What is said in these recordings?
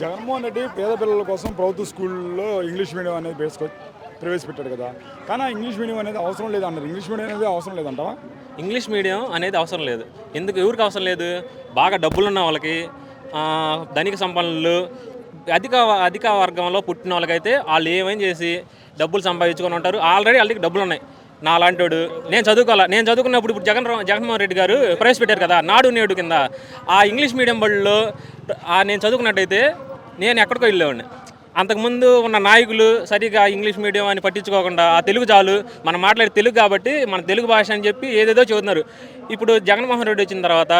జగన్మోహన్ రెడ్డి పేద పిల్లల కోసం ప్రభుత్వ స్కూల్లో ఇంగ్లీష్ మీడియం అనేది వేసుకో ప్రవేశపెట్టాడు కదా. కానీ ఆ ఇంగ్లీష్ మీడియం అనేది అవసరం లేదు అన్నారు. ఇంగ్లీష్ మీడియం అనేది అవసరం లేదంటావా? ఇంగ్లీష్ మీడియం అనేది అవసరం లేదు. ఎందుకు? ఎవరికి అవసరం లేదు? బాగా డబ్బులున్న వాళ్ళకి ధనిక సంపన్నులు అధిక అధిక వర్గంలో పుట్టిన వాళ్ళకైతే వాళ్ళు ఏమైనా చేసి డబ్బులు సంపాదించుకొని ఉంటారు? ఆల్రెడీ వాళ్ళకి డబ్బులు ఉన్నాయి. నా లాంటోడు. నేను చదువుకోవాలా? నేను చదువుకున్నప్పుడు ఇప్పుడు జగన్ జగన్మోహన్ రెడ్డి గారు ప్రవేశపెట్టారు కదా నాడు నేడు కింద. ఆ ఇంగ్లీష్ మీడియం బడుల్లో నేను చదువుకున్నట్టయితే నేను ఎక్కడికో వెళ్ళేవాడిని. అంతకుముందు ఉన్న నాయకులు సరిగా ఇంగ్లీష్ మీడియం అని పట్టించుకోకుండా ఆ తెలుగు చాలు మనం మాట్లాడే తెలుగు కాబట్టి మన తెలుగు భాష అని చెప్పి ఏదేదో చెబుతున్నారు. ఇప్పుడు జగన్మోహన్ రెడ్డి వచ్చిన తర్వాత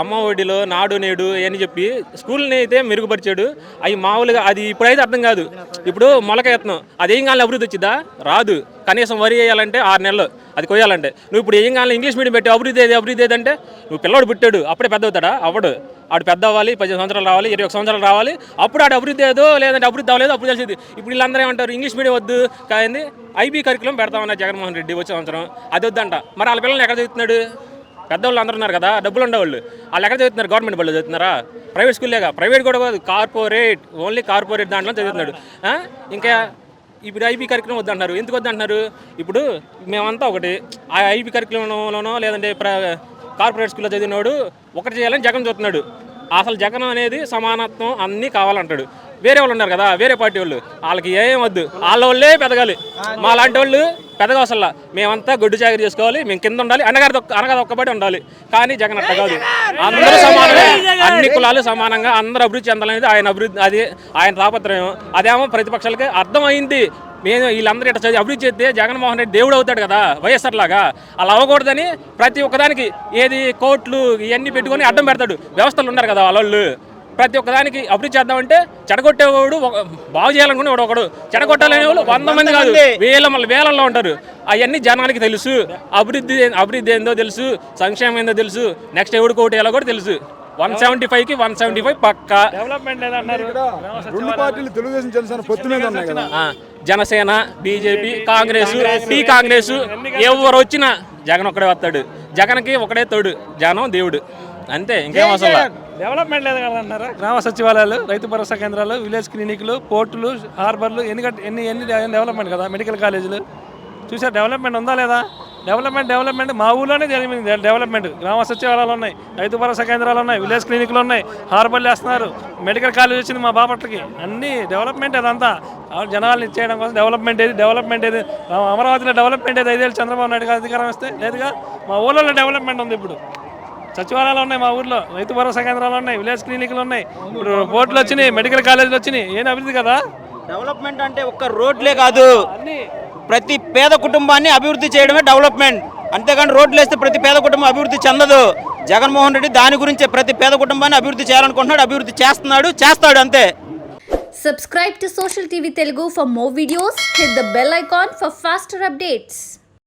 అమ్మ ఒడిలో నాడు నేడు అని చెప్పి స్కూల్ని అయితే మెరుగుపరిచాడు. అవి మామూలుగా అది ఇప్పుడైతే అర్థం కాదు. ఇప్పుడు మొలక యత్నం అది ఏం అభివృద్ధి వచ్చిందా? రాదు. కనీసం వరి వేయాలంటే ఆరు నెలలు. అది కొయ్యాలంటే. నువ్వు ఇప్పుడు ఏం కావాలి ఇంగ్లీష్ మీడియం పెట్టి అభివృద్ధి ఏది అభివృద్ధి ఏదంటే నువ్వు పిల్లవాడు పుట్టాడు అప్పుడే పెద్ద అవుతాడా? అవ్వడు. ఆడు పెద్ద అవ్వాలి పదిహేను సంవత్సరాలు రావాలి ఇరవై ఒక సంవత్సరాలు రావాలి అప్పుడు ఆడు అభివృద్ధి ఏదో లేదంటే అభివృద్ధి అవ్వలేదు అప్పుడు తెలిసింది. ఇప్పుడు వీళ్ళందరూ ఏమంటారు ఇంగ్లీష్ మీడియం వద్దు కానీ ఐబీ కరికులం పెడతామన్నారు జగన్మోహన్ రెడ్డి వచ్చే సంవత్సరం. అది వద్దంట. మరి వాళ్ళ పిల్లల్ని ఎక్కడ చదువుతున్నాడు? పెద్దవాళ్ళు అందరూ ఉన్నారు కదా డబ్బులు ఉండేవాళ్ళు. వాళ్ళు ఎక్కడ చదువుతున్నారు? గవర్నమెంట్ బళ్ళు చదువుతున్నారా? ప్రైవేట్ స్కూల్లేగా ప్రైవేట్ కూడా కాదు కార్పొరేట్. ఓన్లీ కార్పొరేట్ దాంట్లో చదువుతున్నాడు. ఇంకా ఇప్పుడు ఐబీ కరికులం వద్దంటున్నారు. ఎందుకు వద్దంటున్నారు? ఇప్పుడు మేమంతా ఒకటి ఆ ఐబీ కార్యక్రమంలోనో లేదంటే ప్ర కార్పొరేట్ స్కూల్లో చదివినోడు ఒకటి చేయాలని జగన్ చూస్తున్నాడు. అసలు జగన్ అనేది సమానత్వం అన్నీ కావాలంటాడు. వేరే వాళ్ళు ఉన్నారు కదా వేరే పార్టీ వాళ్ళు. వాళ్ళకి ఏం వద్దు. వాళ్ళ వాళ్ళే పెదగాలి. మా లాంటి వాళ్ళు పెదగవసల్లా మేమంతా గొడ్డు చాకరీ చేసుకోవాలి మేము కింద ఉండాలి. అనగారి అనగా ఒక్కబడి ఉండాలి. కానీ జగన్ అట్ట కాదు. అందరూ సమానంగా అన్ని కులాలు సమానంగా అందరూ అభివృద్ధి చెందాలనేది ఆయన అభివృద్ధి అది ఆయన తాపత్రయం. అదేమో ప్రతిపక్షాలకి అర్థమైంది. మేము వీళ్ళందరూ ఇట్లా చదివి అభివృద్ధి చేస్తే జగన్మోహన్ రెడ్డి దేవుడు అవుతాడు కదా వైఎస్ఆర్ లాగా. అలా అవ్వకూడదని ప్రతి ఒక్కదానికి ఏది కోట్లు ఇవన్నీ పెట్టుకొని అడ్డం పెడతాడు. వ్యవస్థలు ఉన్నారు కదా వాళ్ళు. ప్రతి ఒక్కదానికి అభివృద్ధి చేద్దామంటే చెడగొట్టేవాడు బాగు చేయాలనుకునే వాడు ఒకడు. చెడగొట్టాలనే వాళ్ళు వంద మంది కాదు. వేల మళ్ళీ వేలల్లో ఉంటారు. అవన్నీ జనానికి తెలుసు. అభివృద్ధి అభివృద్ధి ఏందో తెలుసు. సంక్షేమం ఏందో తెలుసు. నెక్స్ట్ ఎవడు కోటి ఎలా కూడా తెలుసు. వన్ సెవెంటీ ఫైవ్కి వన్ సెవెంటీ ఫైవ్ పక్కా. డెవలప్మెంట్ లేదన్నారు. ఇక్కడ రెండు పార్టీలు తెలుగుదేశం జనసేన పొత్తు మీద ఉన్నాయి కదా. ఆ, జనసేన బీజేపీ కాంగ్రెస్ టీ కాంగ్రెస్. ఎవరు వచ్చినా జగన్ ఒకడే వస్తాడు. జగన్కి ఒకడే తోడు. జనం దేవుడు. అంతే ఇంకేం అవసరం లే. డెవలప్మెంట్ లేదు కదా అన్నారు? గ్రామ సచివాలయాలు రైతు భరోసా కేంద్రాలు విలేజ్ క్లినిక్లు పోర్టులు హార్బర్లు ఎన్ని ఎన్ని ఎన్ని డెవలప్మెంట్ కదా? మెడికల్ కాలేజీలు చూసారు డెవలప్మెంట్ ఉందా లేదా? డెవలప్మెంట్ డెవలప్మెంట్ మా ఊళ్ళోనే జరిగింది. డెవలప్మెంట్ గ్రామ సచివాలయాలు ఉన్నాయి. రైతు భరోసా కేంద్రాలు ఉన్నాయి. విలేజ్ క్లినిక్లు ఉన్నాయి. హార్బర్లు వేస్తున్నారు. మెడికల్ కాలేజ్ వచ్చింది మా బాపట్లకి. అన్ని డెవలప్మెంట్ అదంతా. ఆ జనాలను ఇచ్చేయడం కోసం డెవలప్మెంట్ ఏది? డెవలప్మెంట్ ఏది? అమరావతిలో డెవలప్మెంట్ ఏది? ఐదేళ్ళు చంద్రబాబు నాయుడు గారు అధికారం వస్తే లేదుగా? మా ఊళ్ళో డెవలప్మెంట్ ఉంది ఇప్పుడు. సచివాలయాలు ఉన్నాయి మా ఊర్లో. రైతు భరోసా కేంద్రాలు ఉన్నాయి విలేజ్ క్లినిక్లు ఉన్నాయి. ఇప్పుడు పోర్టులు వచ్చినాయి మెడికల్ కాలేజీలు వచ్చినాయి. ఏం అభివృద్ధి కదా? డెవలప్మెంట్ అంటే ఒక్క రోడ్లే కాదు. ప్రతి పేద కుటుంబాన్ని అభివృద్ధి చేయడమే డెవలప్మెంట్. అంతేగాని రోడ్లు వేస్తే ప్రతి పేద కుటుంబం అభివృద్ధి చెందదు. జగన్మోహన్ రెడ్డి దాని గురించే ప్రతి పేద కుటుంబాన్ని అభివృద్ధి చేయాలనుకుంటున్నాడు అభివృద్ధి చేస్తున్నాడు చేస్తాడు అంతే. Subscribe to Social TV Telugu for more videos. Hit the bell icon for faster updates.